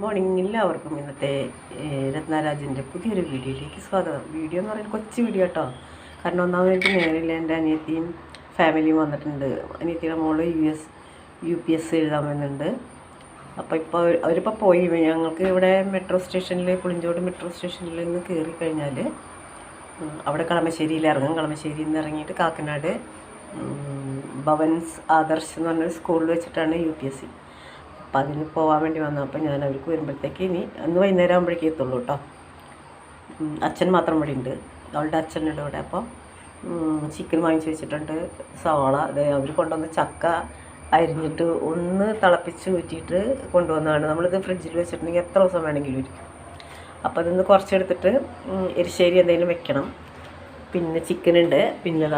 Morning എല്ലാവർക്കും ഇന്നത്തെ രത്നരാജിന്റെ പുതിയൊരു വീഡിയോയിലേക്ക് സ്വാഗതം. വീഡിയോ എന്ന് പറയുന്നത് കൊച്ചു വീഡിയോ കേട്ടോ. കാരണം ഒന്നാമതായിട്ട് നേരില്ല എന്റെ അനിയത്തിയും ഫാമിലിയും വന്നിട്ടുണ്ട്. അനിയത്തിയുടെ മോൾ U S U P S എഴുതാൻ വരുന്നുണ്ട് അപ്പോൾ ഇപ്പോൾ അവരിപ്പോൾ പോയി. ഞങ്ങൾക്ക് ഇവിടെ മെട്രോ സ്റ്റേഷനിൽ പുളിഞ്ചോട് മെട്രോ സ്റ്റേഷനിൽ നിന്ന് കയറി കഴിഞ്ഞാൽ അവിടെ കളമശ്ശേരിയിൽ ഇറങ്ങും. കളമശ്ശേരിയിൽ നിന്ന് ഇറങ്ങിയിട്ട് കാക്കനാട് ഭവൻസ് ആദർശ് എന്ന് പറഞ്ഞൊരു സ്കൂളിൽ വെച്ചിട്ടാണ് യു പി എസ് സി. അപ്പം അതിന് പോകാൻ വേണ്ടി വന്നു. അപ്പോൾ ഞാൻ അവർക്ക് വരുമ്പോഴത്തേക്ക് ഇനി അന്ന് വൈകുന്നേരം ആകുമ്പോഴേക്കേ എത്തുള്ളൂ കേട്ടോ. അച്ഛൻ മാത്രം ഇവിടെ ഉണ്ട്. അവളുടെ അച്ഛനുണ്ട് ഇവിടെ. അപ്പോൾ ചിക്കൻ വാങ്ങിച്ച് വെച്ചിട്ടുണ്ട്. സവാള അത് അവർ കൊണ്ടുവന്ന ചക്ക അരിഞ്ഞിട്ട് ഒന്ന് തിളപ്പിച്ച് ഊറ്റിയിട്ട് കൊണ്ടുവന്നതാണ്. നമ്മളിത് ഫ്രിഡ്ജിൽ വെച്ചിട്ടുണ്ടെങ്കിൽ എത്ര ദിവസം വേണമെങ്കിലും ഇരിക്കും അപ്പോൾ അതൊന്ന് കുറച്ചെടുത്തിട്ട് എരിശ്ശേരി എന്തെങ്കിലും വെക്കണം. പിന്നെ ചിക്കൻ ഉണ്ട്. പിന്നെ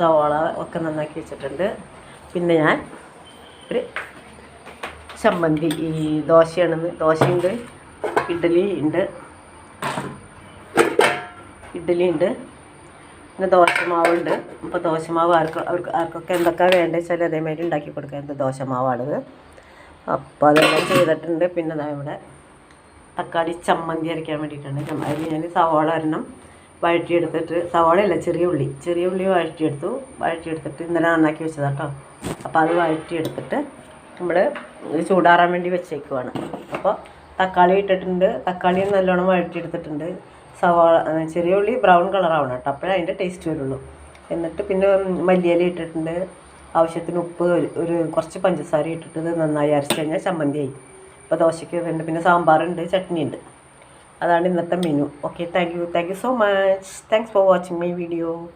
സവാള ഒക്കെ നന്നാക്കി വെച്ചിട്ടുണ്ട്. പിന്നെ ഞാൻ ഒരു ചമ്മന്തി ഈ ദോശയാണെന്ന് ദോശയുണ്ട് ഇഡ്ഡലി ഉണ്ട് ഇഡ്ഡലി ഉണ്ട് പിന്നെ ദോശമാവുണ്ട്. അപ്പോൾ ദോശമാവ് ആർക്ക് അവർക്ക് ആർക്കൊക്കെ എന്തൊക്കെ വേണ്ടത് വെച്ചാൽ അതേമാതിരി ഉണ്ടാക്കി കൊടുക്കുക എന്ത് ദോശമാവാണിത്. അപ്പോൾ അതെല്ലാം ചെയ്തിട്ടുണ്ട്. പിന്നെ ഇവിടെ തക്കാളി ചമ്മന്തി അരയ്ക്കാൻ വേണ്ടിയിട്ടാണ്. അതിൽ ഞാൻ സവാള ഒരെണ്ണം വഴറ്റിയെടുത്തിട്ട് സവാളയല്ല ചെറിയ ഉള്ളി. ചെറിയ ഉള്ളി വഴറ്റിയെടുത്തു. വഴറ്റിയെടുത്തിട്ട് ഇന്നലെ നന്നാക്കി വെച്ചതാട്ടോ. അപ്പോൾ അത് വഴറ്റിയെടുത്തിട്ട് നമ്മൾ ചൂടാറാൻ വേണ്ടി വെച്ചേക്കുവാണ്. അപ്പോൾ തക്കാളി ഇട്ടിട്ടുണ്ട്. തക്കാളി നല്ലോണം വഴറ്റിയെടുത്തിട്ടുണ്ട്. സവാള ചെറിയ ഉള്ളി ബ്രൗൺ കളറാവണം കേട്ടോ. അപ്പോഴേ അതിന്റെ ടേസ്റ്റ് വരുള്ളൂ. എന്നിട്ട് പിന്നെ മല്ലിയില ഇട്ടിട്ടുണ്ട്. ആവശ്യത്തിന് ഉപ്പ് ഒരു- കുറച്ച് പഞ്ചസാര ഇട്ടിട്ട് നന്നായി അരച്ച് കഴിഞ്ഞാൽ ചമ്മന്തിയായി. അപ്പോൾ ദോശയ്ക്ക് ഇതുണ്ട്. പിന്നെ സാമ്പാറുണ്ട് ചട്നി ഉണ്ട് അതാണ് ഇന്നത്തെ menu okay thank you thank you so much thanks for watching my video